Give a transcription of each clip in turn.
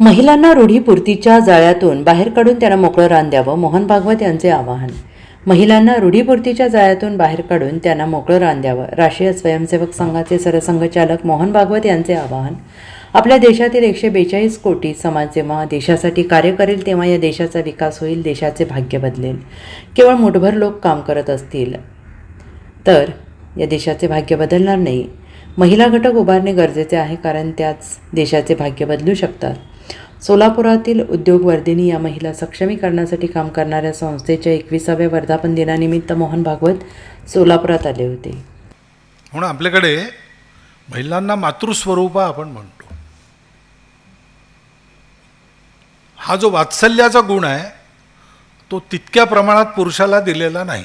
महिलांना रूढीपूर्तीच्या जाळ्यातून बाहेर काढून त्यांना मोकळं रान द्यावं मोहन भागवत यांचे आवाहन. महिलांना रूढीपूर्तीच्या जाळ्यातून बाहेर काढून त्यांना मोकळं रान द्यावं राष्ट्रीय स्वयंसेवक संघाचे सरसंघचालक मोहन भागवत यांचे आवाहन. आपल्या देशातील एकशे बेचाळीस कोटी समाज जेव्हा देशासाठी कार्य करेल तेव्हा या देशाचा विकास होईल देशाचे भाग्य बदलेल. केवळ मुठभर लोक काम करत असतील तर या देशाचे भाग्य बदलणार नाही. महिला घटक उभारणे गरजेचे आहे कारण त्याच देशाचे भाग्य बदलू शकतात. सोलापुरातील उद्योगवर्धिनी या महिला सक्षमीकरणासाठी काम करणाऱ्या संस्थेच्या एकविसाव्या वर्धापन दिनानिमित्त मोहन भागवत सोलापुरात आले होते. म्हणून आपल्याकडे महिलांना मातृस्वरूपा आपण म्हणतो. हा जो वात्सल्याचा गुण आहे तो तितक्या प्रमाणात पुरुषाला दिलेला नाही.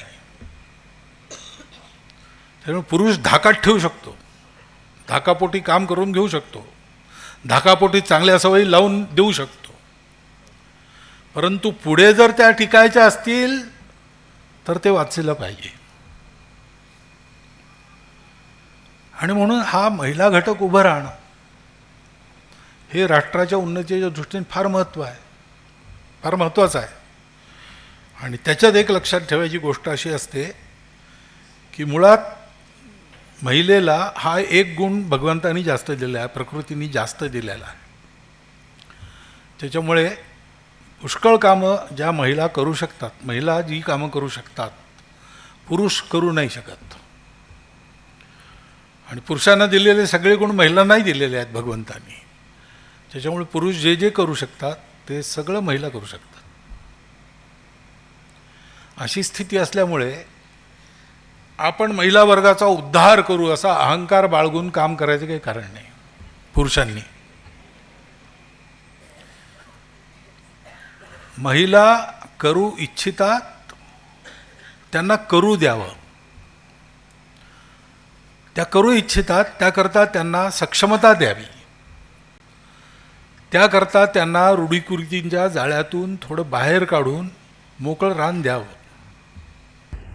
त्यामुळे पुरुष धाकात ठेवू शकतो. धाकापोटी काम करून घेऊ शकतो. धाकापोटी चांगल्या सवयी लावून देऊ शकतो. परंतु पुढे जर त्या टिकायच्या असतील तर ते वाचलं पाहिजे. आणि म्हणून हा महिला घटक उभं राहणं हे राष्ट्राच्या उन्नतीच्या दृष्टीने फार महत्त्व आहे. फार महत्त्वाचं आहे. आणि त्याच्यात एक लक्षात ठेवायची गोष्ट अशी असते की मुळात महिलेला हा एक गुण भगवंतानी जास्त दिलेला आहे प्रकृतीने जास्त दिलेला आहे. त्याच्यामुळे पुष्कळ कामं ज्या महिला करू शकतात महिला जी कामं करू शकतात पुरुष करू नाही शकत. आणि पुरुषांना दिलेले सगळे गुण महिलांनाही दिलेले आहेत भगवंतांनी. त्याच्यामुळे पुरुष जे जे करू शकतात ते सगळं महिला करू शकतात. अशी स्थिती असल्यामुळे आपण महिला वर्गाचा उद्धार करू असा अहंकार बाळगून काम करायचं काही कारण नाही. पुरुषांनी. महिला करू इच्छितात त्यांना करू द्यावं. त्या करू इच्छितात त्याकरता त्यांना सक्षमता द्यावी. त्याकरता त्यांना रूढीकृतींच्या जाळ्यातून थोडं बाहेर काढून मोकळं रान द्यावं.